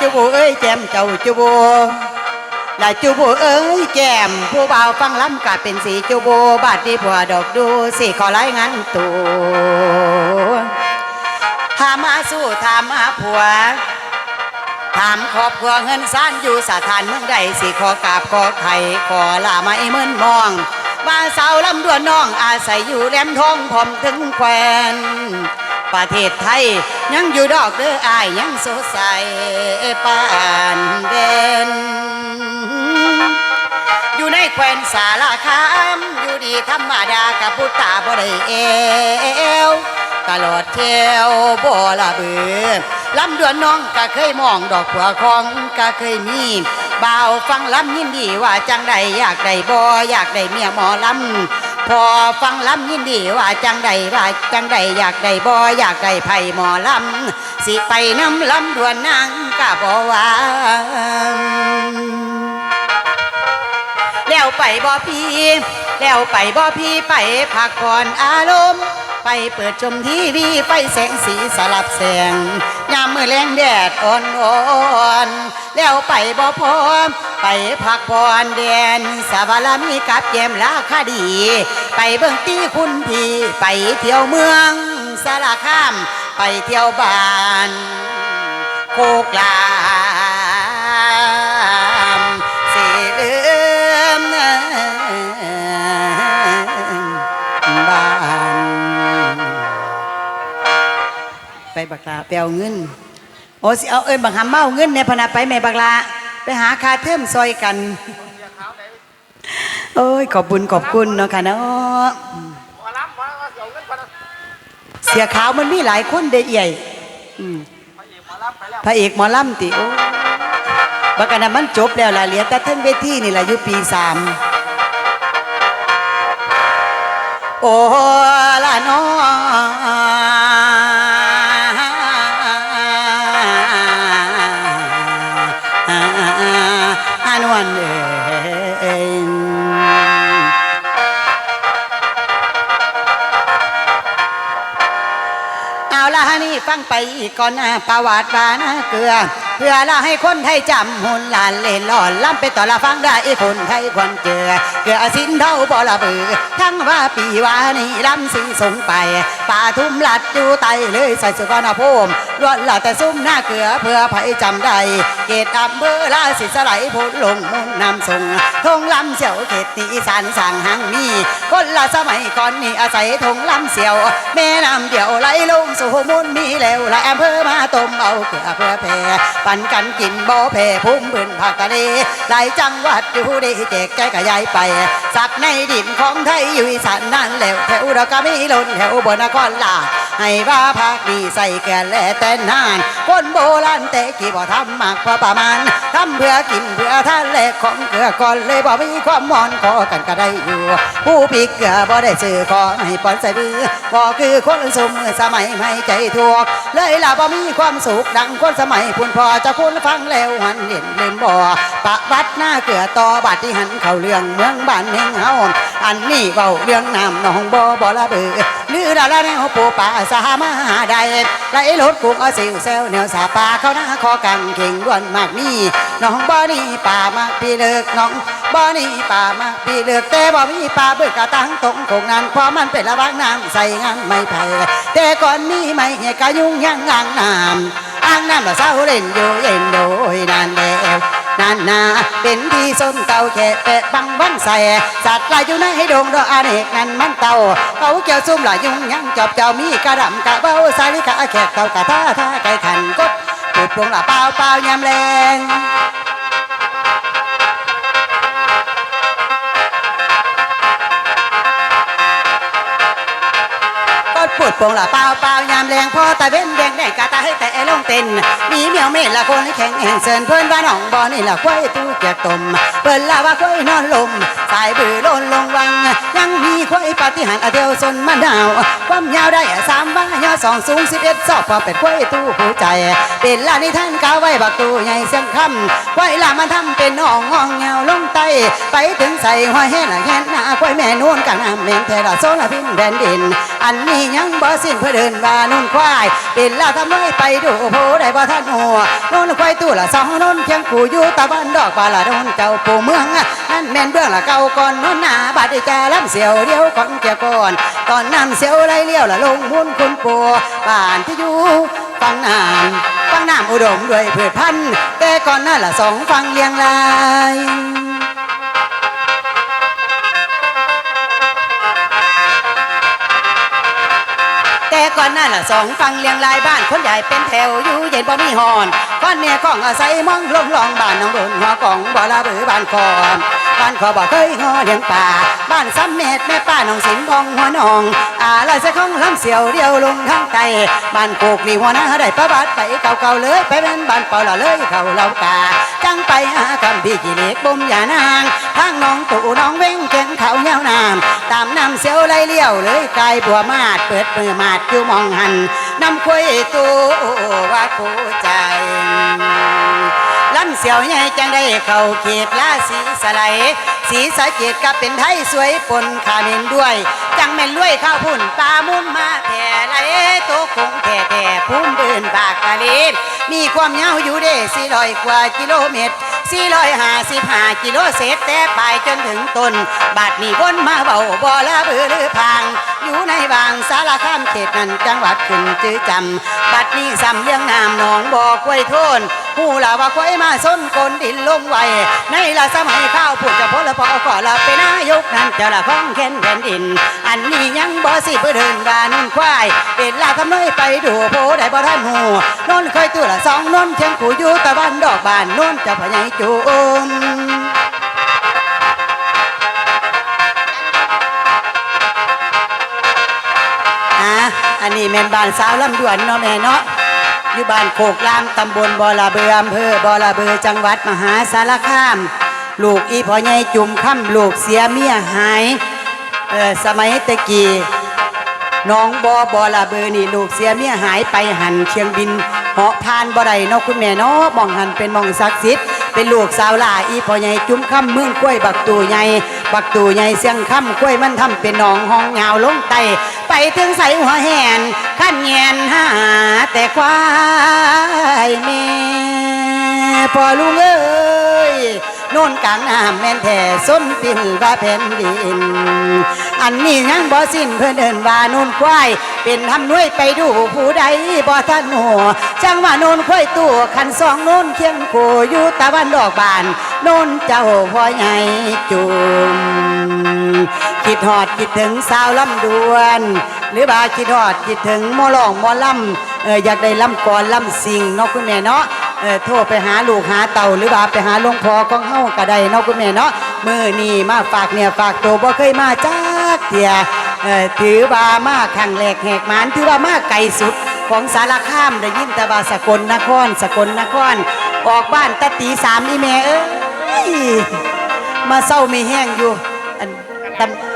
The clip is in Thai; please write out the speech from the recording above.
จูบูเอ้ยแจมเจ้าจูบูและจูบูเอ้ยแจมผู้บ่าวฟังล้ำกาเป็นสีจูบูบาดดีผัวดอกดูสิขอรายงานตัวถามาสู้ถามาผัวถามครอบครัวเงินซ่านอยู่สถานเมืองใดสิขอกราบขอไข่ขอลาไม่เมินมองว่าสาวลำดวนน้องอาศัยอยู่แหลมทองพร้อมถึงแควน ประเทศไทย ยังอยู่ดอกเด้ออายยังสใสปานเด่นอยู่ในแควนสาราคาม อยู่ดีธรรมดากับพุทธาบ่ได้เอวตลอดเที่ยวบ่ละเบือลำดวนน้องก็เคยมองดอกผัวของก็เคยมีบ่าวฟังลำยินดีว่าจังใดอยากได้บ่อยากได้เมียหมอลำ พอฟังลำยินดีว่าจังใดว่าจังใดอยากได้บ่อยากได้ไผ่หมอลำสิไปน้ำลำดวนนางก็บ่ว่าแล้วไปบ่พี่ แล้วไปบ่พี่ไปพักผ่อนอารมณ์ ไปเปิดชมทีวีไฟแสงสีสลับแสง ยามมือแรงแดดอ่อนอ่อนๆแล้วไปบ่พอไปพักผ่อนแดนสาวาลามีกับเยมราคาดี ไปเบิ่งตีคุณพี่ไปเที่ยวเมืองสารคาม ไปเที่ยวบ้านโคกลา บักลาไปเอาเงินโอ้สิเอาเอ้ยบังหำเมาเอาเงินในพนาไปแม่บักลาไปหาคาเทิมซอยกัน โอ้ยขอบบุญขอบคุณเนาะค่ะเนาะเสียขาวมันมีหลายคนเด้เอี่พระเอกหมอลำติโอ้บักกันนมันจบแล้วล่ะเหลือแต่เทั้งเวทีนี่แหละอยู่ปีสามโอ้ละน้อ ฟังไปอีกก่อนนะประวัติบานะเกลือ เพื่อละให้คนไทยจำหุ่นหลานเล่นหลอนล้ำไปต่อละฟังได้คนไทยควรเจอ เกลือสินเท่าบ่ละเบือทั้งว่าปีวานี้ล้ำสีสงไป ป่าทุ่มหลัดอยู่ไตเลยใส่สุกรรณภูมิล้วนละแต่ซุ่มหน้าเกลือเพื่อไผจำได้เกตอำเภอลาสิสไลพุนลงมุ่นนำส่งทงลำเสียวเขตนีอีสานสั่งหังมี คนละสมัยก่อนนี่อาศัยทงลำเสียว แม่นำเดี่ยวไหลลงสู่มุ่นมีแล้วละอำเภอมาต้มเอาเกลือเพื่อแผ่ปันกันกินบ่อแผ่พุ่มบืนภาคทะเลหลายจังหวัดอยู่ดีแจกใจกระยายไป สักในดินของไทยอยู่อีสานนั่นแล้วแถวราก็มีล้นแถวบนนครลาให้ว่าภาคนี้ใส่แก่และแต่นาน คนโบราณแต่กี่บ่ทำมากพอประมาณทำเพื่อกินเพื่อท่านแลกของเกลือก่อนเลยบ่มีความมอนขอกันก็ได้อยู่ ผู้ปีเกลือบ่ได้ซื้อขอให้ปอนใส่มือบ่คือคนสมมือสมัยไม่ใจทั่วเลยล่ะบ่มีความสุขดังคนสมัยพุ่นพอจะคุณฟังแล้วหันเห็นลืมบ่ปะวัดหน้าเกลือต่อบัดที่หันเข้าเรื่องเมืองบ้านเฮงเฮาอันนี้เว้าเรื่องน้ำหนองบ่บ่ละเบือลือละละแนวปูป่าสามาใดไหลรถกุ้งเอาสิวเซลแนวสาปลาเขาหน้าคอกังเข่งด้วนมากมีน้องบ่นี่ป่ามากพี่เลิกน้องบ่นี่ป่ามากพี่เลิกแต่บ่มีป่าเบิกกะตั้งตรงคงนั้นความมันเป็นระบางน้ำใส่งานไม่ไผ่แต่ก่อนนี้ไม่เหี่ยกะยุ่งยังอ่างน้ำอ่างน้ำมาเศร้าเล่นอยู่เย็นโดยนานานนาเป็นที่ส้นเต่าแค่แปะบังบันใส่สัตว์ลายอยู่ในดงดอกอาเนกนั่นมันเต่าเขาเกี่ยวซุ่มหลายยุ่งยังจอบเจ้ามีกระดำกระเบ้าสายลิกะแขกเต่ากะท่าท่าไก่ขันกดปุดพวงละเปล่าเปล่ายามแรงก็ปวดป่งละเปล่าเปล่ายามแรงพอตาเว้นแดงแดงกะตาให้แต เต้น มีเมียวเมฆละคนแข็งแห่งเซินเพื่อนว่าน้องบอนี่ละควายตู้แจกตมเปิ้นละว่าควายนอนลม สายบือโลนลงวัง ยังมีควายปฏิหารอเดียวสนมะนาว ความยาวได้สามว่ายาวสองสูงสิบเอ็ดสอบพอเป็ดควายตู้ผู้ใจ เป็นลานิท่านกาไว้บักตู้ใหญ่เสียงคำควายละมันทำเป็นอ่องงองเงาลงไตไปถึงใส่หัวแห่ละแห่หน้าควายแม่นูนกลางน้ำเมงเทระโซละพินแดนดินอันนี้ยังบ่สิ้นเพื่อเดินว่านุ่นควาย เป็นลาทำไมไปดูโพได้บ่ท่านหัวนุ่นควายตู้ละสองนนเพียงกูอยู่ตะวันดอกบาละโดนเจ้าปู่เมืองนั่นแม่นเบื้องละเก่าก่อนนนหนาบาดจาล้ำเสียวเดียวก่อนเกี่ยก่อน ตอนน้ำเสียวไรเลี้ยวละลงมุนคุณปู่บ้านที่อยู่ฟังน้ำฟังน้ำอุดมด้วยพืชพันธุ์แต่ก่อนนั่นละสองฟังเลียงราย แต่ก่นหน้าละสองฟังเลียงรายบ้านคนใหญ่เป็นแถวอยู่เย็นบ่มีหอนก้อนเนี่ยของอาศัยมองลงลองบ้านน้องโดนหัวของบ่ละบือบ้านคอนบ้านขอบ่เคยงอเลี้ยงป่า บ้านซ้ำเม็ดแม่ป้าน้องสิงห์ทองหัวนองอาลายใส่ของลำเสียวเดียวลงทางไตบ้านโคกลีหัวหน้าได้ประบาดไปเก่าๆเลย ไปเป็นบ้านเป่าละเลยเขาเล่ากา จังไปหาคำพี่กิเลกบ่มอย่านางทางน้องตู่น้องเว้งเก่งเขาเงานามตามน้ำเสียวไหลเลี้ยวเลยกายบัวมาดเปิดมือมาดอยู่มองหันน้ำคุยตัวว่าผู้ใจลำเสียวใหญ่จังได้เข้าเขตลาสีสไลย สีสะเกดกับเป็นไทยสวยปนขาเมนด้วย จังแม่นรวยข้าวพุ่นปลามุนมาแผ่ไหลโตคงแท่แท่พุ่มเดินบากกะเลนมีความยาวอยู่เด้สี่ร้อยกว่ากิโลเมตรสี่ร้อยห้าสิบห้ากิโลเศษแต่ไปจนถึงต้นบาดนี้วนมาเบาบ่ละเบือหรือพังอยู่ในบางสารคามเขตนั้นจังหวัดขึ้นจื้อจำบัดนี้ซ้ำเลี้ยงน้ำหนองบ่อกล้วยโทนผู้ลาว่าควยมาส้นกลดินลงไวในละสมัยข้าวพูดจะพลพอก่อละเป็นายกนั้นจะละของเข็นแผ่นดิน อันนี้ยังบ่สิเพื่อเดินวานุ่นควายเป็นลาทำน้อยไปดูโพได้บ่ทันหูนนเคยตัวละสองนนเชียงขู่อยู่ตะวันดอกบานนนจะพะไยจูม แม่นบ้านสาวลำดวนเนาะแม่เนาะอยู่บ้านโคกลามตำบลบอระเบืออำเภอบอระเบือจังหวัดมหาสารคาม ลูกอีพ่อใหญ่จุ่มค่ำลูกเสียเมียหายเออสมัยตะกี้น้องบอบอระเบือนี่ลูกเสียเมียหายไปหันเชียงบินเหาะพานบ่ได้เนาะคุณแม่เนาะมองหันเป็นมองศักดิ์สิทธิ์ เป็นลูกสาวหลาอีพ่อใหญ่จุ่มค่ำมึงกล้วยบักตูใหญ่บักตูใหญ่เสียงค่ำกล้วยมันทำเป็นหนองห้องเงาลงไตไปถึงใส่หัวแหนขั้นเงียนหาแต่ควายแม่พ่อลุงเอ้ย โน่นกลางน้ำแม่นแท่ส้นปินว่าแผ่นดิน อันนี้ยังบ่สิ้นเพื่อนเดินว่าโน่นควาย เป็นทำนวยไปดูผู้ใดบ่ท่านหัวจังว่าโน่นควายตัวขันสองโน่นเคียงโคอยู่ตะวันดอกบานโน่นเจ้าพ่อใหญ่จุมคิดหอดคิดถึงสาวลำดวน หรือบ่าคิดหอดคิดถึงมอลองมอลำเอออยากได้ลำก่อนลำสิงเนาะคุณแม่เนาะ เออโทรไปหาลูกหาเต่าหรือบ่าไปหาหลวงพ่อของเฮาก็ได้เนาะคุณแม่เนาะมือนี่มาฝากเนี่ยฝากตัวบ่เคยมาจักเถียเออถือว่ามาครั้งแรกแหกหมานถือว่ามาไกลสุดของสารคามได้ยินแต่ว่าสกลนครสกลนคร ออกบ้านแตตีสามนี่แม่เอ้ยมาเศร้าไม่แห้งอยู่อันตำ